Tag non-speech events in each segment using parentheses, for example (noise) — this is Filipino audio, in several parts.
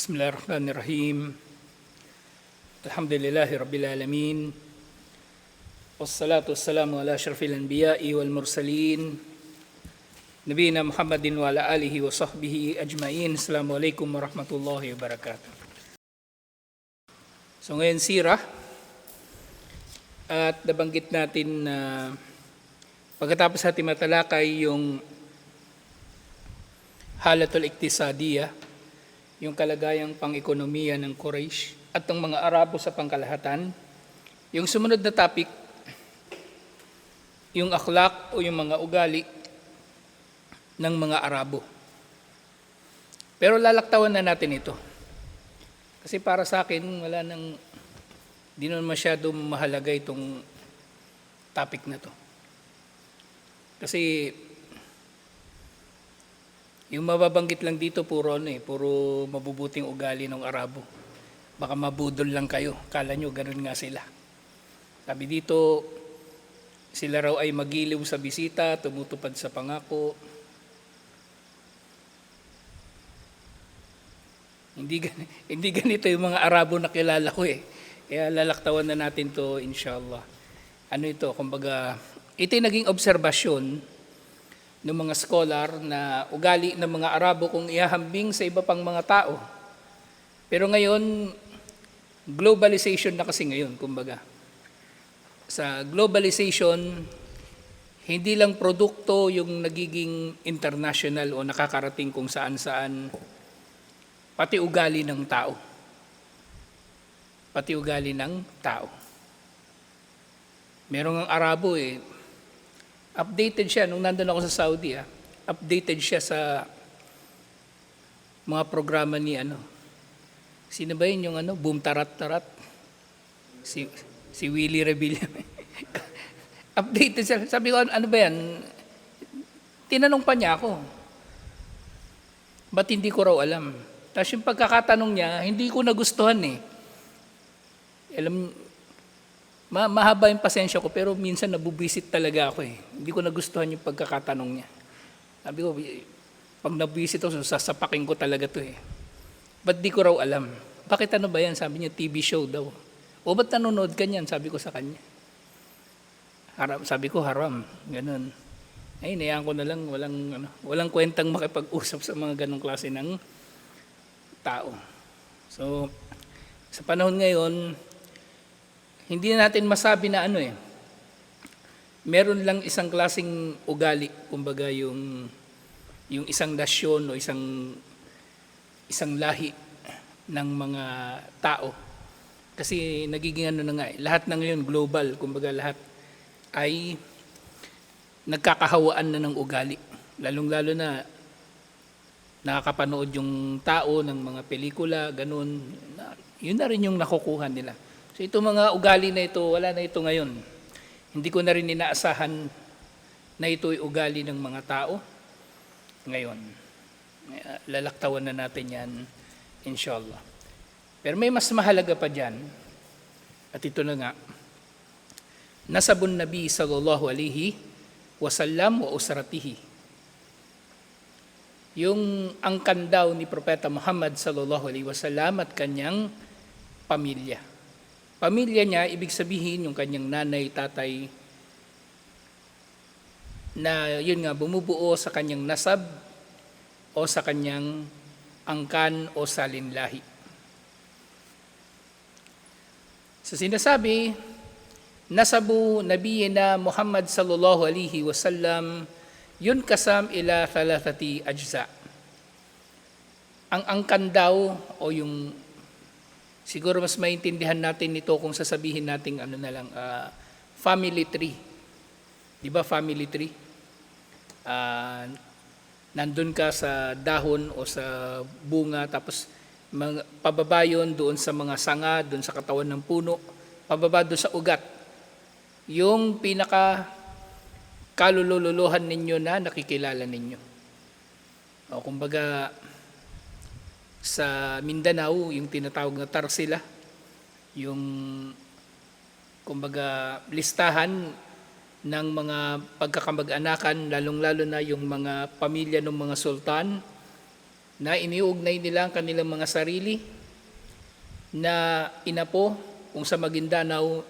بسم الله الرحمن الرحيم الحمد لله رب العالمين والصلاة والسلام على أشرف الأنبياء والمرسلين نبينا محمد وعلى آله وصحبه أجمعين السلام عليكم ورحمة الله وبركاته So ngayon sira at nabanggit natin na pagkatapos natin matalakay yung halatul iktisadiyah yung kalagayang pang-ekonomiya ng Quraysh at ng mga Arabo sa pangkalahatan. Yung sumunod na topic, yung akhlak o yung mga ugali ng mga Arabo. Pero lalaktawan na natin ito. Kasi para sa akin, wala nang, di naman masyado mahalaga itong topic na to. Kasi yung mababanggit lang dito puro ano eh, puro mabubuting ugali ng Arabo. Baka mabudol lang kayo. Kala nyo ganun nga sila. Sabi dito, sila raw ay magiliw sa bisita, tumutupad sa pangako. Hindi, gan- (laughs) hindi ganito yung mga Arabo na kilala ko eh. Kaya lalaktawan na natin to inshallah. Ano ito, kumbaga, ito yung naging obserbasyon ng mga scholar na ugali ng mga Arabo kung ihahambing sa iba pang mga tao. Pero ngayon, globalization na kasi ngayon, kumbaga. Sa globalization, hindi lang produkto yung nagiging international o nakakarating kung saan-saan, pati ugali ng tao. Pati ugali ng tao. Merong ang Arabo eh, updated siya nung nandun ako sa Saudi ah. Updated siya sa mga programa ni ano. Sino ba yun yung ano? Boom Tarat Tarat. Si si Willie Revilla. (laughs) updated siya. Sabi ko, ano ba yan? Tinanong pa niya ako. Ba't hindi ko raw alam? Tapos yung pagkakatanong niya, hindi ko nagustuhan eh. Alam, Ma mahaba yung pasensya ko pero minsan nabubisit talaga ako eh. Hindi ko nagustuhan yung pagkakatanong niya. Sabi ko, pag nabubisit ako, sasapakin ko talaga to eh. Ba't di ko raw alam? Bakit ano ba yan? Sabi niya, TV show daw. O ba't nanonood ka niyan? Sabi ko sa kanya. Haram, sabi ko, haram. Ganun. Ay, nayaan ko na lang, walang, ano, walang kwentang makipag-usap sa mga ganong klase ng tao. So, sa panahon ngayon, hindi natin masabi na ano eh. Meron lang isang klasing ugali, kumbaga yung yung isang nasyon o isang isang lahi ng mga tao. Kasi nagiging ano na nga, eh, lahat na ngayon global, kumbaga lahat ay nagkakahawaan na ng ugali. Lalong-lalo na nakakapanood yung tao ng mga pelikula, ganun. Yun na rin yung nakukuha nila. So ito mga ugali na ito, wala na ito ngayon. Hindi ko na rin inaasahan na ito'y ugali ng mga tao ngayon. Lalaktawan na natin yan, inshallah. Pero may mas mahalaga pa dyan, at ito na nga, nasabun Nabi sallallahu alaihi wasallam wa usratihi. Yung angkan daw ni Propeta Muhammad sallallahu alaihi wasallam at kanyang pamilya. Pamilya niya, ibig sabihin yung kanyang nanay, tatay, na yun nga, bumubuo sa kanyang nasab o sa kanyang angkan o salinlahi. Sa sinasabi, nasabu nabiyina Muhammad sallallahu alaihi wasallam yun kasam ila thalathati ajza. Ang angkan daw o yung siguro mas maintindihan natin ito kung sasabihin natin ano na lang ah, family tree. 'Di ba family tree? Ah, nandun ka sa dahon o sa bunga tapos mga, pababa yun doon sa mga sanga, doon sa katawan ng puno, pababa doon sa ugat. Yung pinaka kalululuhan ninyo na nakikilala ninyo. O kumbaga, sa Mindanao, yung tinatawag na tarsila, yung kumbaga listahan ng mga pagkakamag-anakan, lalong-lalo na yung mga pamilya ng mga sultan, na iniugnay nila ang kanilang mga sarili na inapo kung sa Maguindanao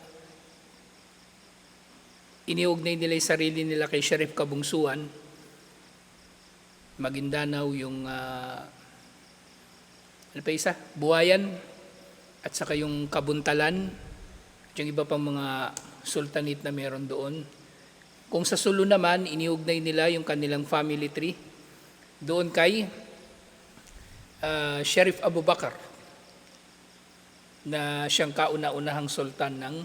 iniugnay nila yung sarili nila kay Sheriff Kabungsuan. Maguindanao yung ah, ano pa isa? Buwayan at saka yung Kabuntalan at yung iba pang mga sultanate na meron doon. Kung sa Sulu naman, iniugnay nila yung kanilang family tree doon kay ah, Sheriff Abu Bakar na siyang kauna-unahang sultan ng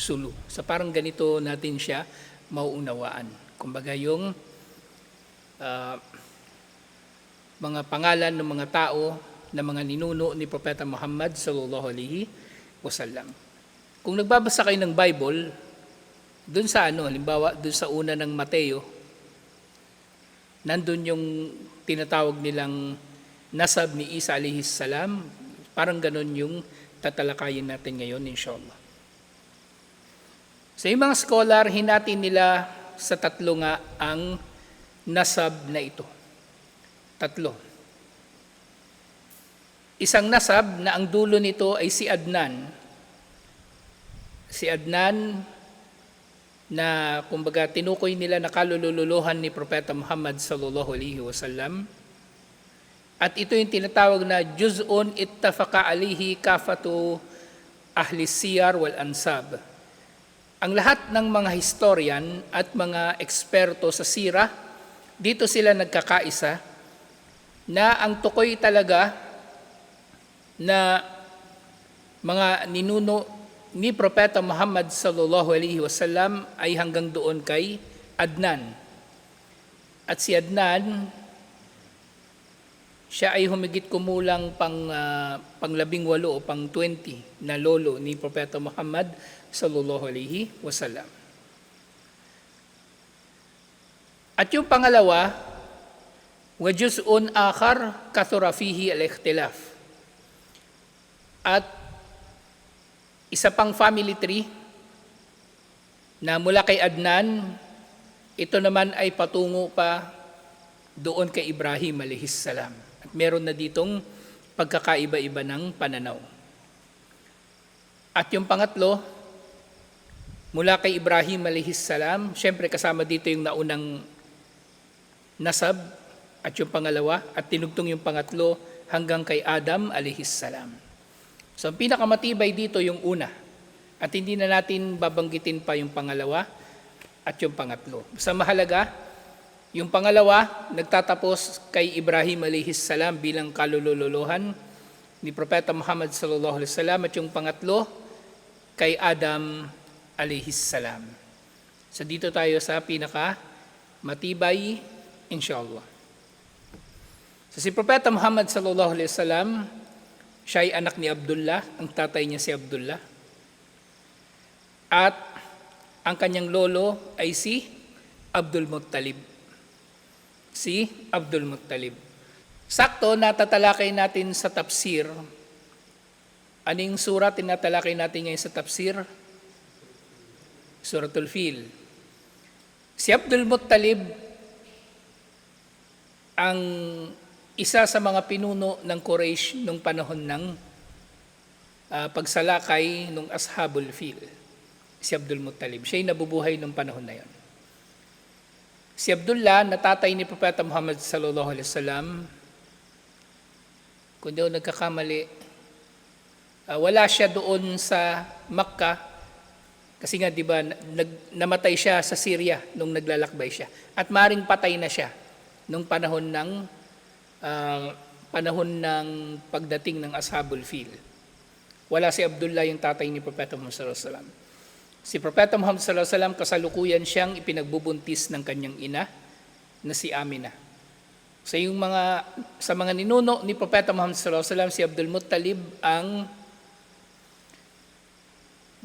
Sulu. Sa parang ganito natin siya mauunawaan. Kumbaga yung ah, mga pangalan ng mga tao na mga ninuno ni Propeta Muhammad sallallahu alaihi wasallam. Kung nagbabasa kayo ng Bible, dun sa ano, halimbawa dun sa una ng Mateo, nandun yung tinatawag nilang nasab ni Isa alaihi salam, parang ganun yung tatalakayin natin ngayon inshallah. Sa mga scholar, hinati nila sa tatlo nga ang nasab na ito. Tatlo. Isang nasab na ang dulo nito ay si Adnan. Si Adnan na kumbaga tinukoy nila na kalululuhan ni Propeta Muhammad sallallahu alaihi wasallam. At ito yung tinatawag na juz'un ittafaqa alihi kafatu ahli siyar wal ansab. Ang lahat ng mga historian at mga eksperto sa sira, dito sila nagkakaisa na ang tukoy talaga na mga ninuno ni Propeta Muhammad sallallahu alaihi wasallam ay hanggang doon kay Adnan. At si Adnan, siya ay humigit kumulang pang ah, pang labing walo o pang 20 na lolo ni Propeta Muhammad sallallahu alaihi wasallam. At yung pangalawa, wajuz'un akhar kathura fihi al-ikhtilaf. At isa pang family tree na mula kay Adnan, ito naman ay patungo pa doon kay Ibrahim alihis salam. At meron na ditong pagkakaiba-iba ng pananaw. At yung pangatlo, mula kay Ibrahim alihis salam, syempre kasama dito yung naunang nasab at yung pangalawa at tinugtong yung pangatlo hanggang kay Adam alihis salam. So ang pinakamatibay dito yung una. At hindi na natin babanggitin pa yung pangalawa at yung pangatlo. Sa mahalaga, yung pangalawa, nagtatapos kay Ibrahim alayhis salam bilang kalululuhan ni Propeta Muhammad sallallahu alaihi wasallam at yung pangatlo kay Adam alayhis salam. So dito tayo sa pinaka matibay inshallah. So si Propeta Muhammad sallallahu alaihi wasallam siya ay anak ni Abdullah, ang tatay niya si Abdullah. At ang kanyang lolo ay si Abdul Muttalib. Si Abdul Muttalib. Sakto, natatalakay natin sa tafsir. Aning surat tinatalakay natin ngayon sa tafsir? Suratul Fil. Si Abdul Muttalib ang isa sa mga pinuno ng Quraysh nung panahon ng ah, pagsalakay ng Ashabul Fil, si Abdul Muttalib. Siya ay nabubuhay nung panahon na yon. Si Abdullah, na tatay ni Propeta Muhammad sallallahu alaihi wasallam, kung ako nagkakamali, ah, wala siya doon sa Makkah kasi nga 'di ba nag, namatay siya sa Syria nung naglalakbay siya. At maring patay na siya nung panahon ng ah, panahon ng pagdating ng Ashabul Fil. Wala si Abdullah yung tatay ni Propeta Muhammad sallallahu alaihi wasallam. Si Propeta Muhammad sallallahu alaihi wasallam kasalukuyan siyang ipinagbubuntis ng kanyang ina na si Amina. Sa yung mga sa mga ninuno ni Propeta Muhammad sallallahu alaihi wasallam si Abdul Muttalib ang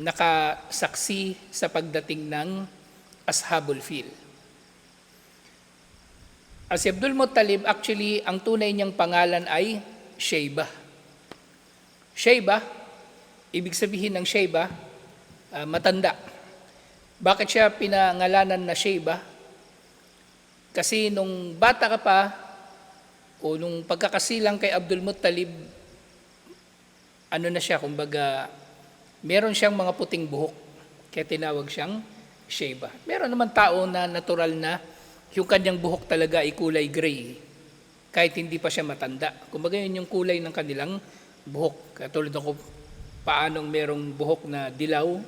nakasaksi sa pagdating ng Ashabul Fil. At si Abdul Muttalib, actually, ang tunay niyang pangalan ay Shayba. Shayba, ibig sabihin ng Shayba, ah, matanda. Bakit siya pinangalanan na Shayba? Kasi nung bata ka pa, o nung pagkakasilang kay Abdul Muttalib, ano na siya, kumbaga, meron siyang mga puting buhok, kaya tinawag siyang Sheba. Meron naman tao na natural na yung kanyang buhok talaga ay kulay gray, kahit hindi pa siya matanda. Kumbaga yun yung kulay ng kanilang buhok. Katulad ako, paanong merong buhok na dilaw,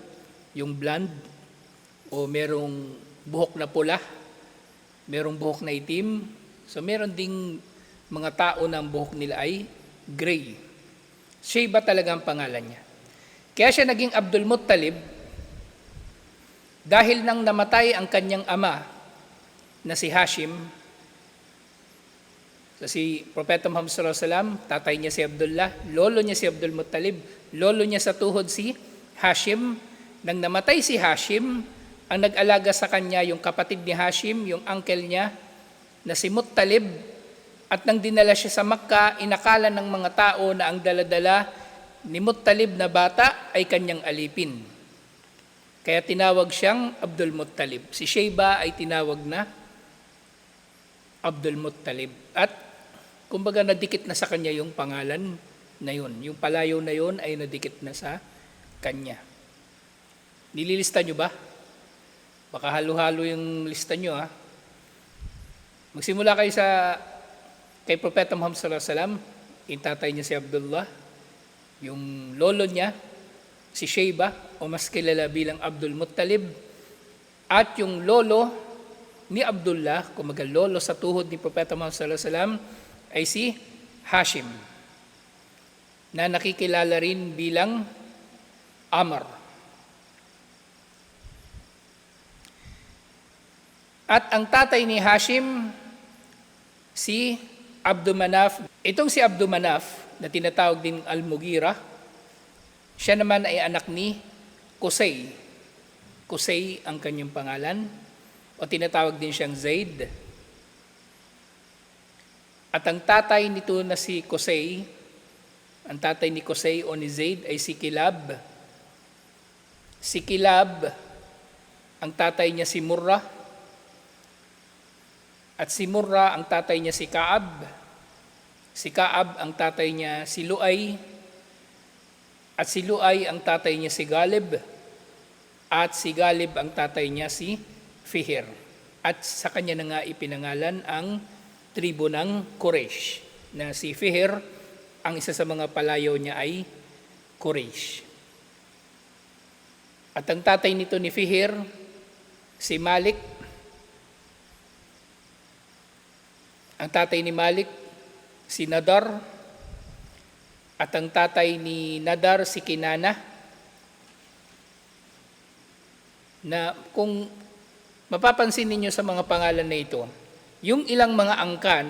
yung blonde, o merong buhok na pula, merong buhok na itim. So meron ding mga tao na ang buhok nila ay gray. Sheba talaga ang pangalan niya. Kaya siya naging Abdul Muttalib dahil nang namatay ang kanyang ama na si Hashim, so si Propeta Muhammad sallallahu alaihi wasallam, tatay niya si Abdullah, lolo niya si Abdul Muttalib, lolo niya sa tuhod si Hashim. Nang namatay si Hashim, ang nag-alaga sa kanya yung kapatid ni Hashim, yung uncle niya, na si Muttalib, at nang dinala siya sa Makka, inakala ng mga tao na ang daladala ni Muttalib na bata ay kanyang alipin. Kaya tinawag siyang Abdul Muttalib. Si Sheba ay tinawag na Abdul Muttalib. At kumbaga nadikit na sa kanya yung pangalan na yun. Yung palayo na yun ay nadikit na sa kanya. Nililista nyo ba? Baka halo-halo yung lista nyo ha. Magsimula kayo sa kay Propeta Muhammad sallallahu alaihi wasallam, yung tatay niya si Abdullah, yung lolo niya si Sheba o mas kilala bilang Abdul Muttalib at yung lolo ni Abdullah, kumaga lolo sa tuhod ni Propeta Muhammad sallallahu alaihi wasallam ay si Hashim na nakikilala rin bilang Amr. At ang tatay ni Hashim, si Abdumanaf. Itong si Abdumanaf, na tinatawag din Al-Mugira, siya naman ay anak ni Kusay. Kusay ang kanyang pangalan, o tinatawag din siyang Zaid. At ang tatay nito na si Kusay, ang tatay ni Kusay o ni Zaid ay si Kilab. Si Kilab, ang tatay niya si Murrah, at si Murra, ang tatay niya si Kaab. Si Kaab, ang tatay niya si Luay. At si Luay, ang tatay niya si Galib. At si Galib, ang tatay niya si Fihir. At sa kanya na nga ipinangalan ang tribo ng Quraysh. Na si Fihir, ang isa sa mga palayo niya ay Quraysh. At ang tatay nito ni Fihir, si Malik, Ang tatay ni Malik, si Nadar, at ang tatay ni Nadar, si Kinana, na kung mapapansin ninyo sa mga pangalan na ito, yung ilang mga angkan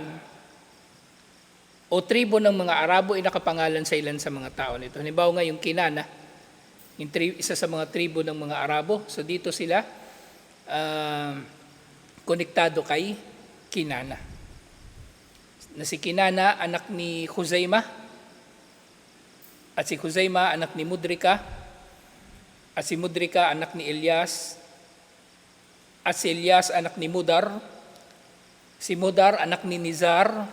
o tribo ng mga Arabo ay nakapangalan sa ilan sa mga tao nito. Halimbawa nga yung Kinana, yung tri- isa sa mga tribo ng mga Arabo. So dito sila uh, konektado kay Kinana na si Kinana, anak ni Huzaima, at si Huzaima, anak ni Mudrika, at si Mudrika, anak ni Elias, at anak ni Mudar, si Mudar, anak ni Nizar,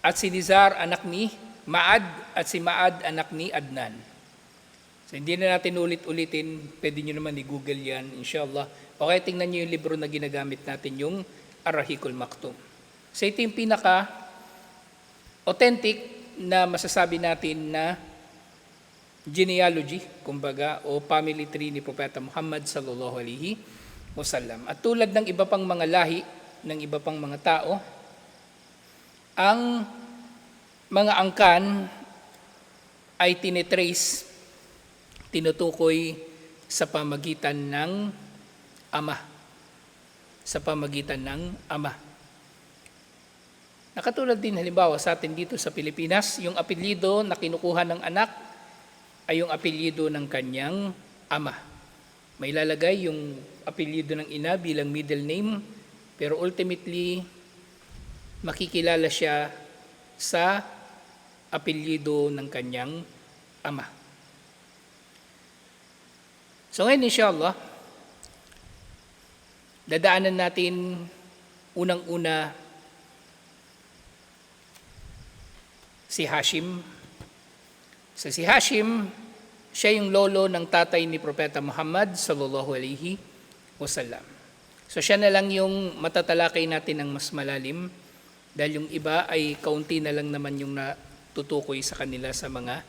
at si Nizar, anak ni Maad, at si Maad, anak ni Adnan. So, hindi na natin ulit-ulitin, pwede nyo naman i-google yan, inshallah. O kaya tingnan nyo yung libro na ginagamit natin, yung Arahikul Maktum. So ito yung pinaka authentic na masasabi natin na genealogy, kumbaga, o family tree ni Propeta Muhammad sallallahu alaihi wasallam. At tulad ng iba pang mga lahi, ng iba pang mga tao, ang mga angkan ay tinitrace, tinutukoy sa pamagitan ng ama. Sa pamagitan ng ama. Nakatulad din halimbawa sa atin dito sa Pilipinas, yung apelyido na kinukuha ng anak ay yung apelyido ng kanyang ama. May lalagay yung apelyido ng ina bilang middle name, pero ultimately makikilala siya sa apelyido ng kanyang ama. So ngayon inshallah, dadaanan natin unang-una si Hashim. So si Hashim, siya yung lolo ng tatay ni Propeta Muhammad sallallahu alaihi wasallam. So siya na lang yung matatalakay natin ng mas malalim dahil yung iba ay kaunti na lang naman yung natutukoy sa kanila sa mga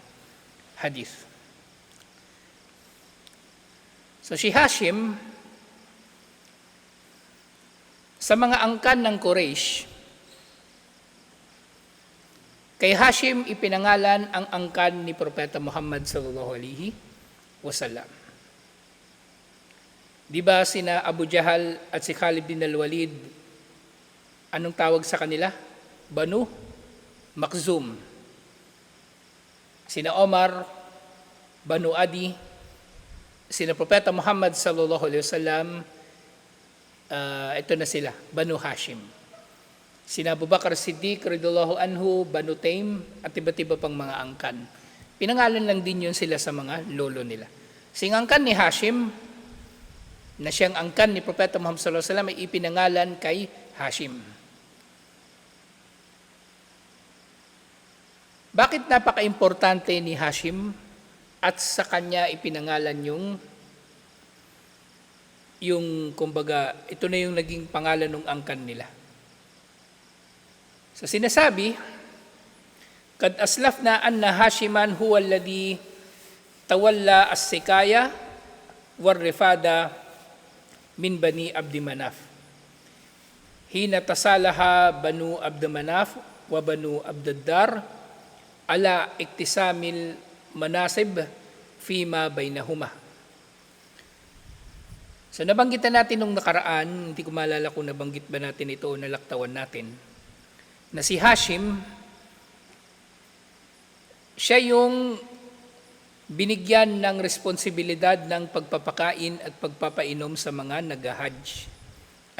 hadith. So si Hashim, sa mga angkan ng Quraysh, kay Hashim ipinangalan ang angkan ni Propeta Muhammad sallallahu alaihi wasallam. Di ba sina Abu Jahal at si Khalid bin al-Walid, anong tawag sa kanila? Banu Makzum. Sina Omar, Banu Adi, sina Propeta Muhammad sallallahu alaihi wasallam, ah, ito na sila, Banu Hashim. Sina Abu Bakar Siddiq, radiyallahu anhu, Banu Taim, at iba't iba pang mga angkan. Pinangalan lang din yun sila sa mga lolo nila. Sing angkan ni Hashim, na siyang angkan ni Propeta Muhammad sallallahu alaihi wasallam ay ipinangalan kay Hashim. Bakit napaka-importante ni Hashim at sa kanya ipinangalan yung yung kumbaga ito na yung naging pangalan ng angkan nila. So sinasabi, kad aslaf na anna Hashiman huwa alladhi tawalla as-sikaya war rifada min bani Abdi Manaf. Hina tasalaha banu Abdi Manaf wa banu Abdaddar ala iktisamil manasib fima bainahuma. So nabanggitan natin nung nakaraan, hindi ko maalala kung nabanggit ba natin ito o nalaktawan natin, na si Hashim, siya yung binigyan ng responsibilidad ng pagpapakain at pagpapainom sa mga nag-hajj.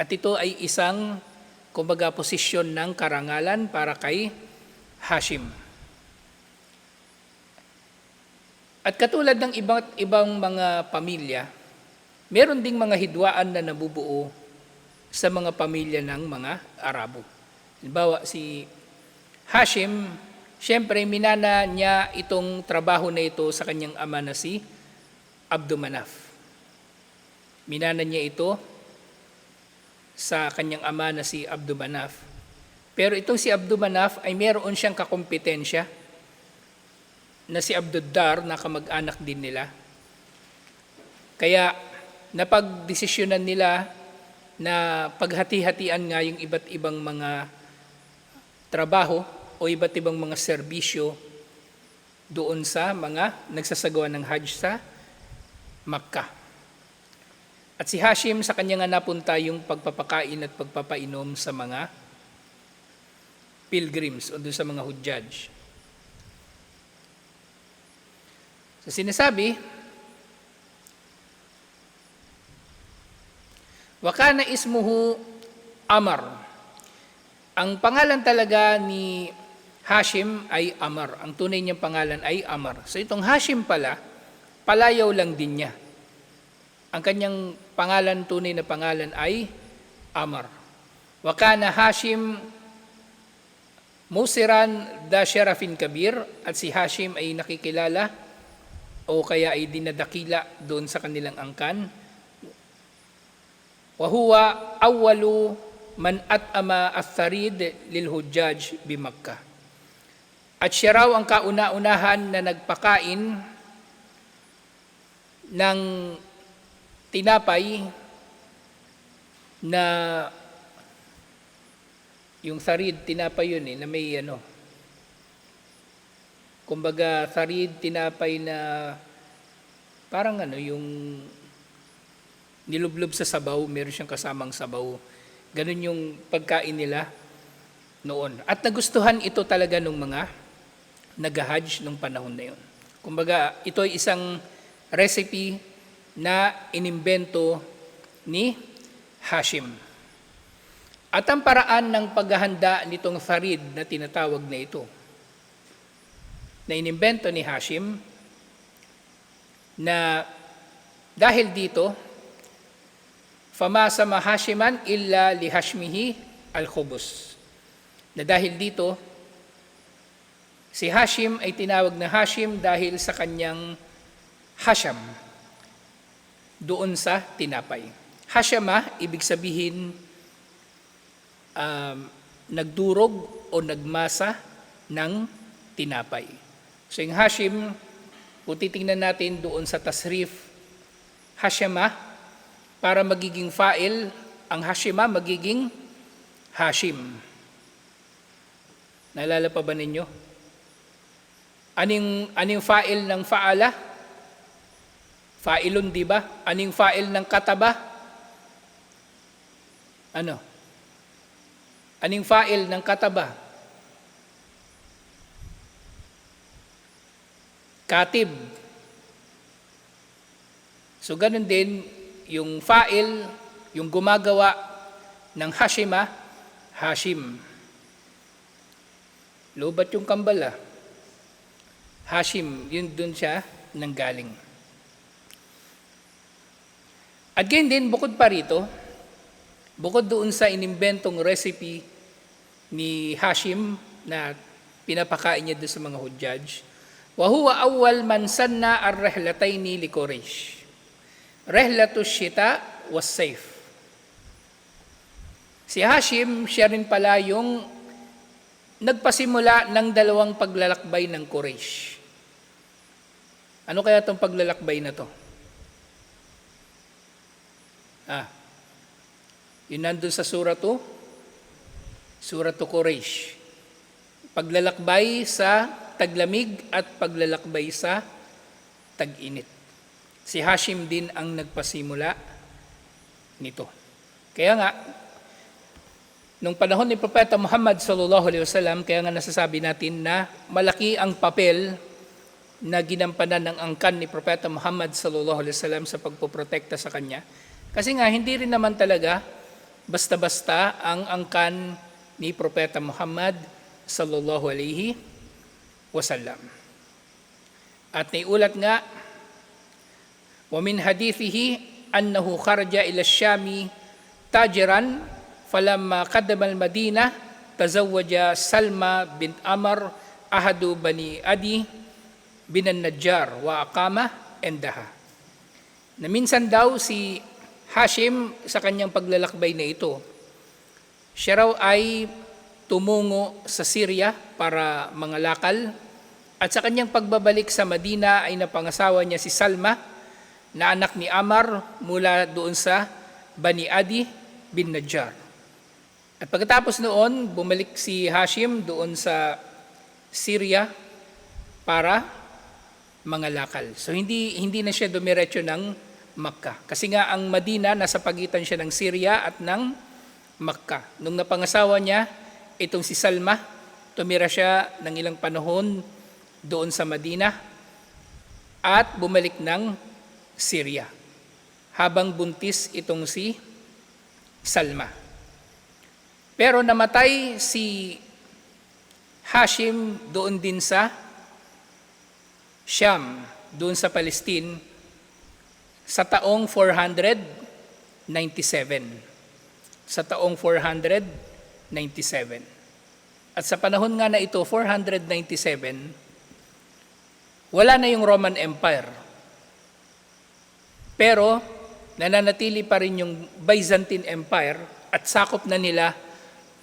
At ito ay isang, kumbaga, posisyon ng karangalan para kay Hashim. At katulad ng iba't ibang mga pamilya, meron ding mga hidwaan na nabubuo sa mga pamilya ng mga Arabo. Halimbawa, si Hashim, siyempre minana niya itong trabaho na ito sa kanyang ama na si Abdumanaf. Minana niya ito sa kanyang ama na si Abdumanaf. Pero itong si Abdumanaf ay meron siyang kakompetensya na si Abduddar na kamag-anak din nila. Kaya napagdesisyonan nila na paghati-hatian nga yung iba't ibang mga trabaho o iba't ibang mga serbisyo doon sa mga nagsasagawa ng Hajj sa Makkah. At si Hashim sa kanya nga napunta yung pagpapakain at pagpapainom sa mga pilgrims o doon sa mga hujjaj. So sinasabi, Wakana ismuhu Amar. Ang pangalan talaga ni Hashim ay Amar. Ang tunay niyang pangalan ay Amar. So itong Hashim pala, palayaw lang din niya. Ang kanyang pangalan, tunay na pangalan ay Amar. Wakana Hashim Musiran da Sherafin Kabir at si Hashim ay nakikilala o kaya ay dinadakila doon sa kanilang angkan. Wahuwa awalu man at ama atharid lil hujjaj bi Makkah. At siya raw ang kauna-unahan na nagpakain ng tinapay na yung sarid, tinapay yun eh, na may ano, kumbaga sarid, tinapay na parang ano, yung nilublob sa sabaw, meron siyang kasamang sabaw. Ganun yung pagkain nila noon. At nagustuhan ito talaga ng mga nag-hajj nung panahon na yun. Kumbaga, ito ay isang recipe na inimbento ni Hashim. At ang paraan ng paghahanda nitong farid na tinatawag na ito, na inimbento ni Hashim, na dahil dito, Fama sa mahashiman illa lihashmihi al-khubus. Na dahil dito, Si Hashim ay tinawag na Hashim dahil sa kanyang Hasham doon sa tinapay. Hashama, ibig sabihin um, nagdurog o nagmasa ng tinapay. So yung Hashim, kung titingnan natin doon sa tasrif, Hashama, para magiging fa'il, ang Hashima magiging Hashim. Naalala pa ba ninyo? Aning, aning fa'il ng fa'ala? Fa'ilun, di ba? Aning fa'il ng kataba? Ano? Aning fa'il ng kataba? Katib. So ganun din, yung fa'il, yung gumagawa ng Hashima, Hashim. Lubat yung kambal ah. Hashim, yun dun siya nanggaling. At ganyan din, bukod pa rito, bukod doon sa inimbentong recipe ni Hashim na pinapakain niya doon sa mga hujjaj, وهو أول من سنى الرحلتين لقريش رحلة الشتاء والصيف Si Hashim, siya rin pala yung nagpasimula ng dalawang paglalakbay ng Quraysh. Ano kaya itong paglalakbay na to? Ah, yun nandun sa suratu, suratu Quraysh. Paglalakbay sa taglamig at paglalakbay sa tag-init. Si Hashim din ang nagpasimula nito. Kaya nga, nung panahon ni Propeta Muhammad sallallahu alaihi wasallam, kaya nga nasasabi natin na malaki ang papel na ginampanan ng angkan ni Propeta Muhammad sallallahu alaihi wasallam sa pagpoprotekta sa kanya. Kasi nga hindi rin naman talaga basta-basta ang angkan ni Propeta Muhammad sallallahu alaihi wasallam. At naiulat nga wa min hadithihi annahu kharaja ila syami tajiran falamma qadama al-Madinah tazawwaja Salma bint Amr ahadu bani Adi binan Najjar wa Aqama and Na minsan daw si Hashim sa kanyang paglalakbay na ito, siya raw ay tumungo sa Syria para mangalakal at sa kanyang pagbabalik sa Madina ay napangasawa niya si Salma na anak ni Amar mula doon sa Bani Adi bin Najjar. At pagkatapos noon, bumalik si Hashim doon sa Syria para mangalakal. So hindi hindi na siya dumiretso ng Makkah. Kasi nga ang Madina nasa pagitan siya ng Syria at ng Makkah. Nung napangasawa niya, itong si Salma, tumira siya ng ilang panahon doon sa Madina at bumalik ng Syria. Habang buntis itong si Salma. Pero namatay si Hashim doon din sa Sham, doon sa Palestine, sa taong 497. Sa taong 497. At sa panahon nga na ito, 497, wala na yung Roman Empire. Pero nananatili pa rin yung Byzantine Empire at sakop na nila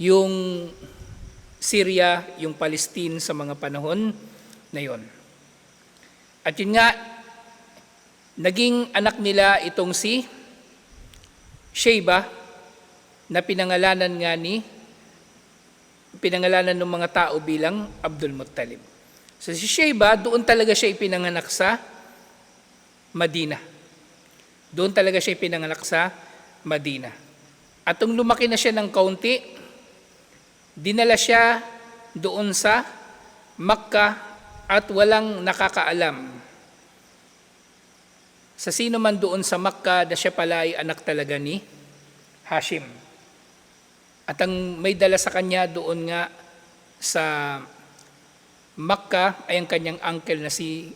yung Syria, yung Palestine sa mga panahon na yon. At yun nga, naging anak nila itong si Sheba na pinangalanan nga ni pinangalanan ng mga tao bilang Abdul Muttalib. So si Sheba, doon talaga siya ipinanganak sa Madina. Doon talaga siya ipinanganak sa Madina. At nung lumaki na siya ng kaunti, dinala siya doon sa Makkah at walang nakakaalam sa sino man doon sa Makkah na siya pala ay anak talaga ni Hashim. At ang may dala sa kanya doon nga sa Makkah ay ang kanyang uncle na si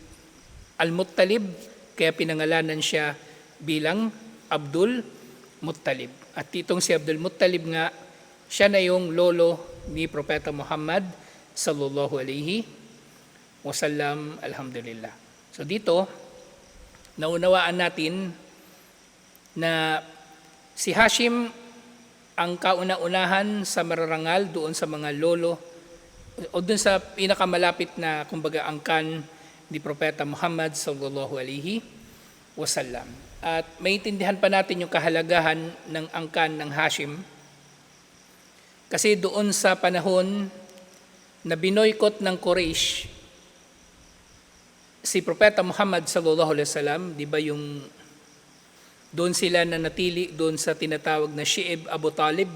Al-Muttalib, kaya pinangalanan siya bilang Abdul Muttalib. At itong si Abdul Muttalib nga, siya na yung lolo ni Propeta Muhammad sallallahu alaihi wasallam. Alhamdulillah. So dito, naunawaan natin na si Hashim ang kauna-unahan sa mararangal doon sa mga lolo o doon sa pinakamalapit na kumbaga angkan ni Propeta Muhammad sallallahu alaihi wasallam. At maintindihan pa natin yung kahalagahan ng angkan ng Hashim kasi doon sa panahon na binoykot ng Quraysh si Propeta Muhammad sallallahu alaihi wasallam, di ba yung doon sila na natili doon sa tinatawag na Shi'ib Abu Talib.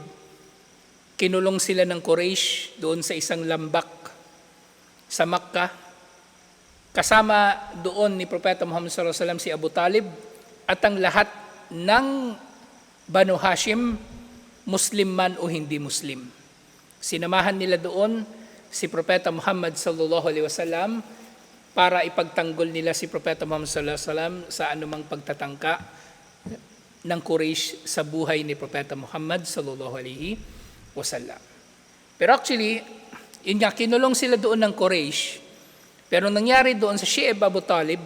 Kinulong sila ng Quraysh doon sa isang lambak sa Makkah. Kasama doon ni Propeta Muhammad sallallahu alaihi wasallam si Abu Talib at ang lahat ng Banu Hashim, Muslim man o hindi Muslim. Sinamahan nila doon si Propeta Muhammad sallallahu alaihi wasallam para ipagtanggol nila si Propeta Muhammad sallallahu alaihi wasallam sa anumang pagtatangka ng Quraysh sa buhay ni Propeta Muhammad sallallahu alaihi wasallam. Pero actually, yun nga, kinulong sila doon ng Quraysh. Pero nangyari doon sa Shi'ib Abu Talib,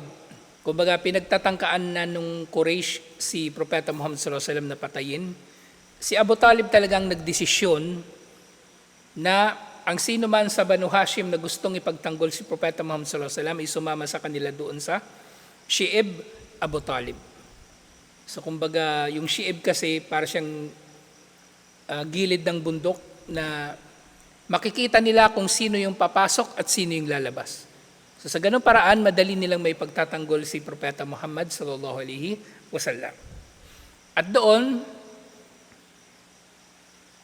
kumbaga pinagtatangkaan na nung Quraysh si Propeta Muhammad sallallahu alaihi wasallam na patayin, si Abu Talib talagang nagdesisyon na ang sino man sa Banu Hashim na gustong ipagtanggol si Propeta Muhammad sallallahu alaihi wasallam ay sumama sa kanila doon sa Shi'ib Abu Talib. So kumbaga, yung Shi'ib kasi para siyang ah, gilid ng bundok na makikita nila kung sino yung papasok at sino yung lalabas. So sa ganung paraan, madali nilang may pagtatanggol si Propeta Muhammad sallallahu alaihi wasallam. At doon,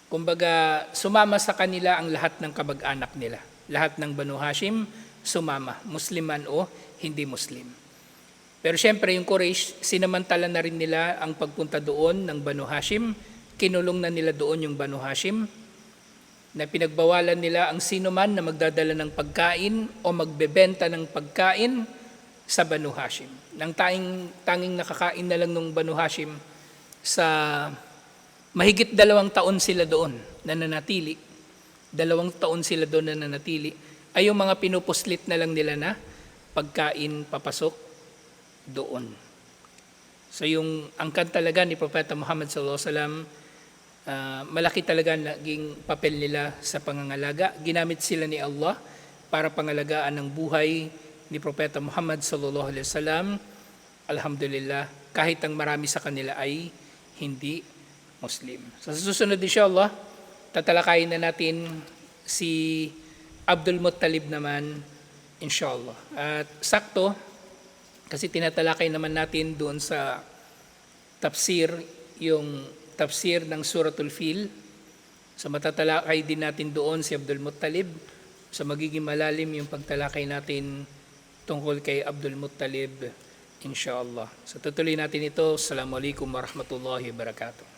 kumbaga, sumama sa kanila ang lahat ng kamag-anak nila. Lahat ng Banu Hashim, sumama, Musliman o hindi Muslim. Pero siyempre yung Quraysh, sinamantala na rin nila ang pagpunta doon ng Banu Hashim. Kinulong na nila doon yung Banu Hashim na pinagbawalan nila ang sino man na magdadala ng pagkain o magbebenta ng pagkain sa Banu Hashim. Nang tanging, tanging nakakain na lang ng Banu Hashim sa mahigit dalawang taon sila doon na nanatili. Dalawang taon sila doon na nanatili. Ay yung mga pinupuslit na lang nila na pagkain papasok doon. So yung angkan talaga ni Propeta Muhammad sallallahu alaihi wasallam ah, malaki talaga naging papel nila sa pangangalaga. Ginamit sila ni Allah para pangalagaan ng buhay ni Propeta Muhammad sallallahu alaihi wasallam. Alhamdulillah, kahit ang marami sa kanila ay hindi Muslim. So, sa susunod inshallah, tatalakayin na natin si Abdul Muttalib naman inshallah. At sakto, kasi tinatalakay naman natin doon sa tafsir, yung tafsir ng Suratul Fil. So matatalakay din natin doon si Abdul Muttalib. So magiging malalim yung pagtalakay natin tungkol kay Abdul Muttalib, inshallah. So tutuloy natin ito. Assalamualaikum warahmatullahi wabarakatuh.